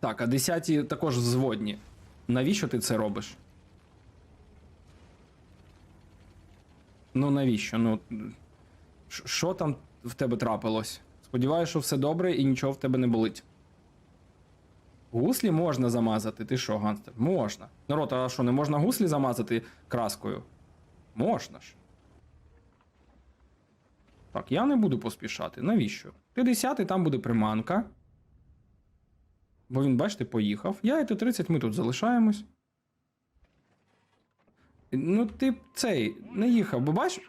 Так, а 10 також взводні. Навіщо ти це робиш? Ну навіщо? Ну. Що там в тебе трапилось? Сподіваюся, що все добре і нічого в тебе не болить. Гуслі можна замазати. Ти що, ганстер? Можна. Народ, а що, не можна гуслі замазати краскою? Можна ж. Так, я не буду поспішати. Навіщо? Ти 10 там буде приманка. Бо він, бачите, поїхав. Я і ти 30 ми тут залишаємось. Ну, ти цей не їхав, бо бач,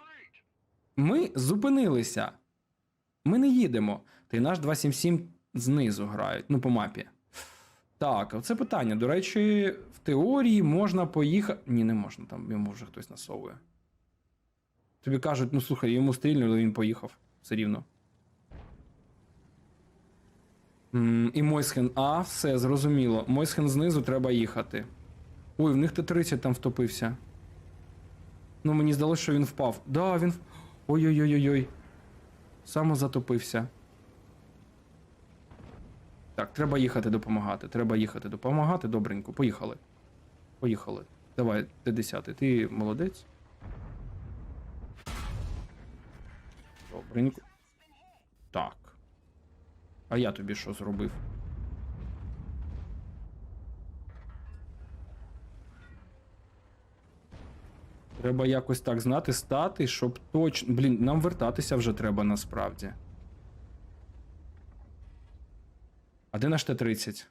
ми зупинилися. Ми не їдемо. Ти наш 277 знизу грають, ну, по мапі. Так, оце питання. До речі, в теорії можна поїхати. Ні, не можна, там йому вже хтось насовує. Тобі кажуть, ну слухай, йому стрільнули, він поїхав. Все рівно. М, І Мойсхен. А, все, зрозуміло. Мойсхен знизу треба їхати. Ой, в них Т-30 там втопився. Ну, мені здалося, що він впав. Да, він. в- Ой-ой-ой-ой. Самозатопився. Так, треба їхати допомагати. Треба їхати допомагати. Добренько. Поїхали. Поїхали. Давай, Т-10. Ти молодець. Добренько. Так. А я тобі що зробив? Треба якось так знати, стати, щоб точно. Блін, нам вертатися вже треба насправді. А де наш Т-30?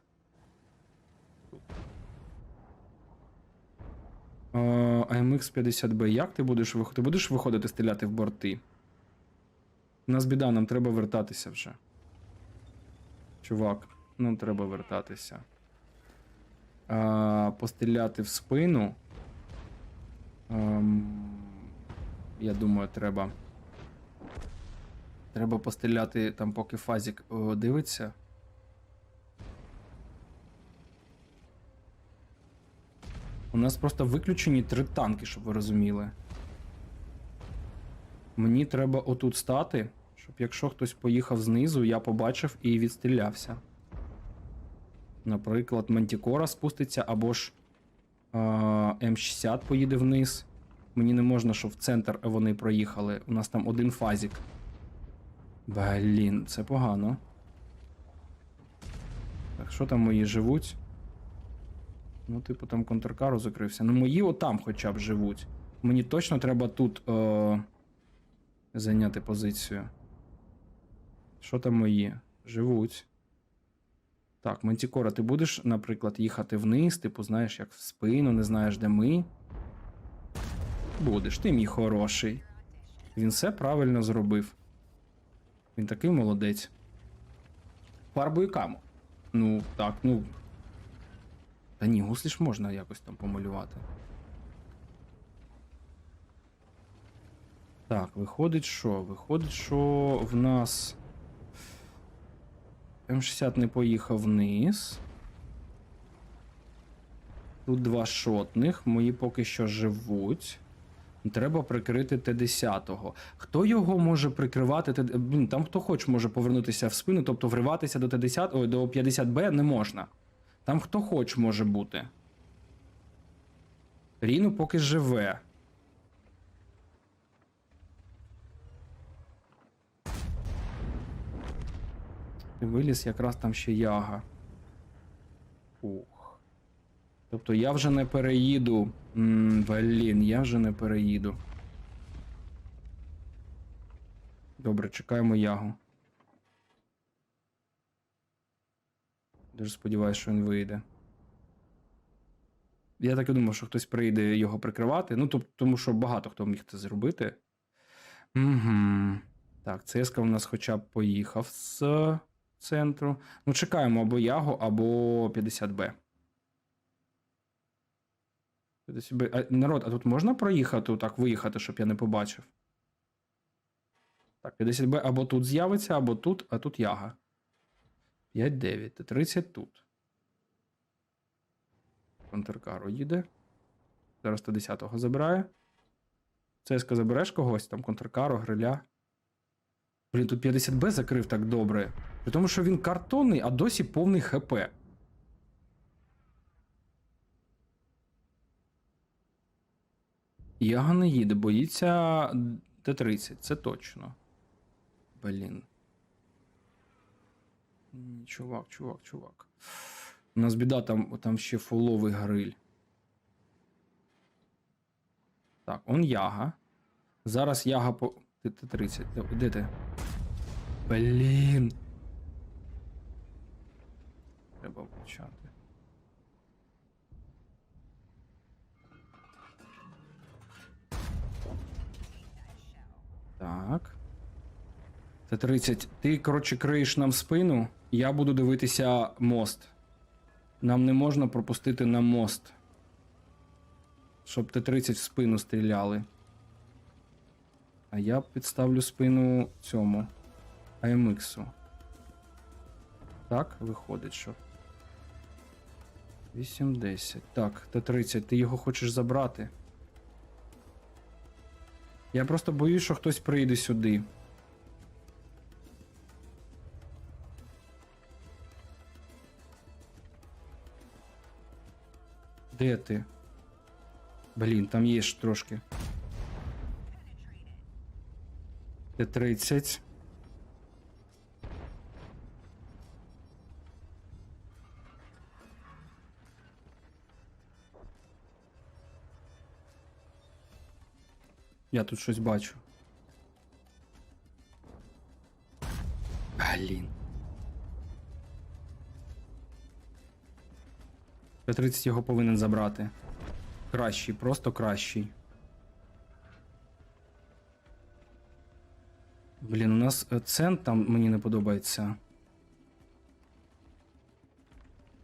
АМХ 50Б. Як ти будеш виходити? Ти будеш виходити стріляти в борти? У нас біда, нам треба вертатися вже. Чувак, нам треба вертатися. А, постріляти в спину. Ем, я думаю, треба. Треба постріляти там, поки Фазік о, дивиться. У нас просто виключені три танки, щоб ви розуміли. Мені треба отут стати, щоб якщо хтось поїхав знизу, я побачив і відстрілявся. Наприклад, Мантікора спуститься або ж е, М60 поїде вниз. Мені не можна, щоб в центр вони проїхали. У нас там один фазік. Блін, це погано. Так, що там мої живуть? Ну, типу, там контркару закрився. Ну, мої отам хоча б живуть. Мені точно треба тут е, зайняти позицію. Що там мої? Живуть. Так, Мантікора, ти будеш, наприклад, їхати вниз, типу, знаєш, як в спину, не знаєш, де ми. Будеш, ти мій хороший. Він все правильно зробив. Він такий молодець. Фарбою каму. Ну, так, ну. Та ні, гуслі ж можна якось там помалювати. Так, виходить, що? Виходить, що в нас. М60 не поїхав вниз. Тут два шотних, мої поки що живуть. Треба прикрити Т-10. Хто його може прикривати? Блін, там хто хоче може повернутися в спину, тобто вриватися до Т-10, ой, до 50Б не можна. Там хто хоч може бути. Ріну поки живе. Виліз якраз там ще яга. Ух. Тобто я вже не переїду. М, Блін, я вже не переїду. Добре, чекаємо ягу. Дуже сподіваюся, що він вийде. Я так і думав, що хтось прийде його прикривати. Ну, тоб- тому що багато хто міг це зробити. Угу. Так, ЦСКА у нас хоча б поїхав з центру. Ну, чекаємо або Ягу, або 50Б. 50Б. А, народ, а тут можна проїхати, так виїхати, щоб я не побачив? Так, 50Б або тут з'явиться, або тут, а тут Яга. 5-9, 30 тут. Контркаро їде. Зараз ти 10-го забирає. ЦСКА забереш когось, там контркаро, гриля. Блін, тут 50Б закрив так добре. При тому, що він картонний, а досі повний ХП. Яга не їде, боїться Т-30, це точно. Блін. Чувак, чувак, чувак. У нас біда там там ще фоловий гриль. Так, он яга. Зараз яга по. Ти- Т-30. Де, де ти? Блін. Треба почати. Так. Т-30. Ти, коротше, криєш нам спину, я буду дивитися мост. Нам не можна пропустити на мост. Щоб Т-30 в спину стріляли. А я підставлю спину цьому АМХу. Так, виходить, що. 8-10. Так, Т-30, ти його хочеш забрати. Я просто боюсь, що хтось прийде сюди. Де ти? Блін, там є ж трошки. Т-30. Я тут щось бачу. Блін. Т-30 його повинен забрати. Кращий, просто кращий. Блін, у нас е, цент там мені не подобається.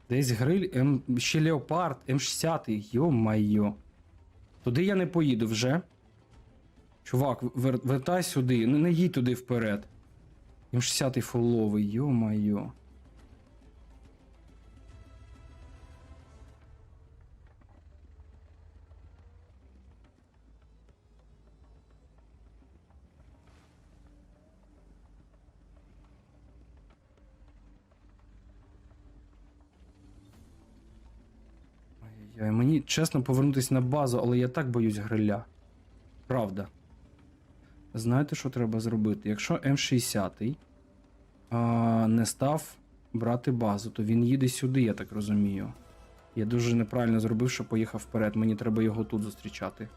Десь гриль М... ще Леопард, М60, йо-майо. Туди я не поїду вже. Чувак, вер... вертай сюди, не, не їдь туди вперед. М60 фуловий, йо-майо. Ай-яй, мені чесно повернутися на базу, але я так боюсь гриля. Правда. Знаєте, що треба зробити? Якщо М60 а, не став брати базу, то він їде сюди, я так розумію. Я дуже неправильно зробив, що поїхав вперед. Мені треба його тут зустрічати.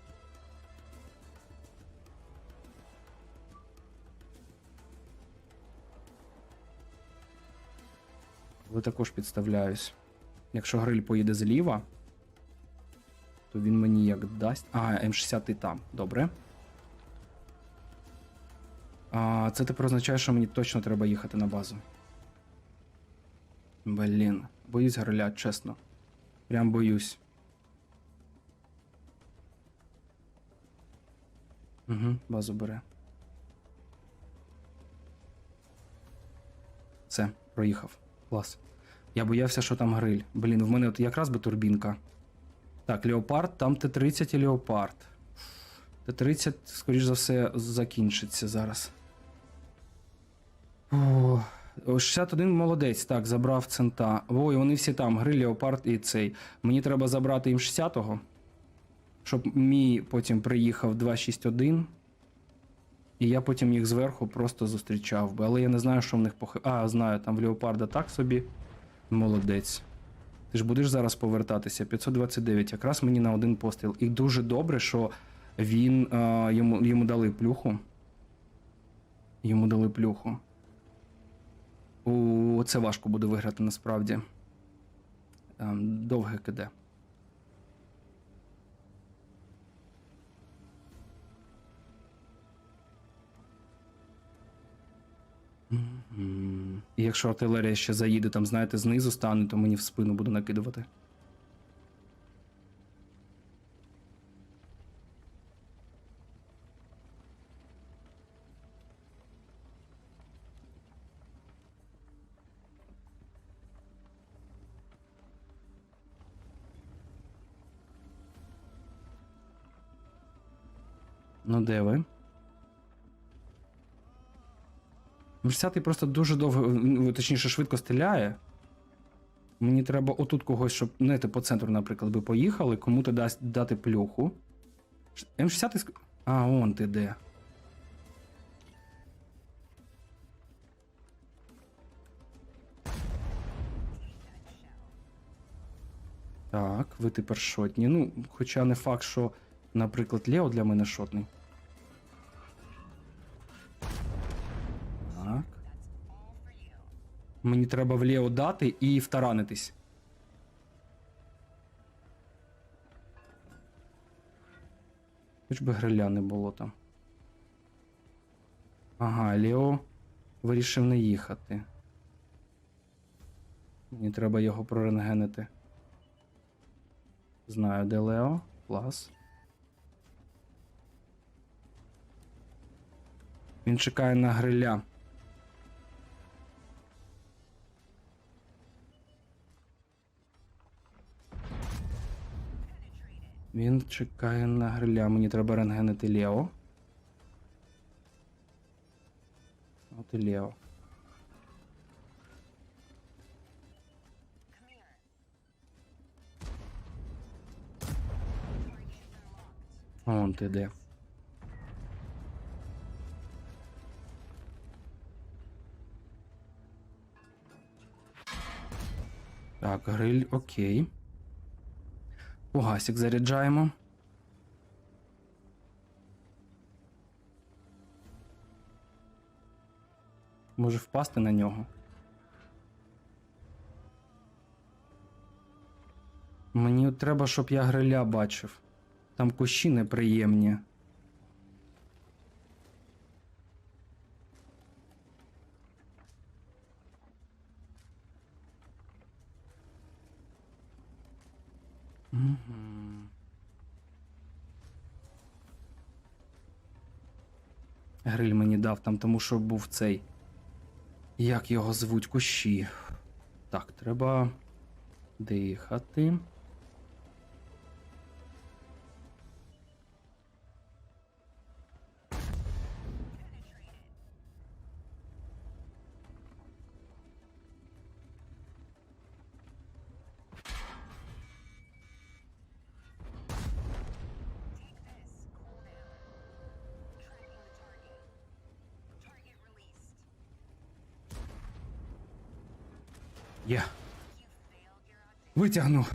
Але також підставляюсь. Якщо гриль поїде зліва, то він мені як дасть. А, М60 і там. Добре. А, це тепер означає, що мені точно треба їхати на базу. Блін, боюсь гриля, чесно. Прям боюсь. Угу, базу бере. Все, проїхав. Клас. Я боявся, що там гриль. Блін, в мене от якраз би турбінка. Так, Леопард, там Т-30 і Леопард. Т-30, скоріш за все, закінчиться зараз. О, 61 молодець, так, забрав цента. Ой, вони всі там, гриль, Леопард і цей. Мені треба забрати їм 60-го. Щоб мій потім приїхав 261. І я потім їх зверху просто зустрічав би. Але я не знаю, що в них похи. А, знаю, там в Леопарда так собі. Молодець. Ти ж будеш зараз повертатися. 529, якраз мені на один постріл. І дуже добре, що він а, йому, йому дали плюху. Йому дали плюху. О, це важко буде виграти насправді. Ем, довге КД. І якщо артилерія ще заїде, там, знаєте, знизу стане, то мені в спину буде накидувати. Ну, де ви? 10 просто дуже довго, ну, точніше, швидко стріляє. Мені треба отут когось, щоб, знаєте, по центру, наприклад, би поїхали, кому-то дасть дати плюху. М60. А, он ти де. Так, ви тепер шотні. Ну, хоча не факт, що, наприклад, Лео для мене шотний. Мені треба в Лео дати і втаранитись. Хоч би гриля не було там. Ага, Лео вирішив не їхати. Мені треба його прорентгенити. Знаю, де Лео. Клас. Він чекає на гриля. Він чекає на гриля. Мені треба рентгенити Лео. От і Лео. Вон ти де. Так, гриль, окей. Погасик заряджаємо. Може впасти на нього. Мені треба, щоб я гриля бачив. Там кущі неприємні. Мгм. Гриль мені дав там, тому що був цей. Як його звуть кущі. Так, треба дихати. Є. Витягнув.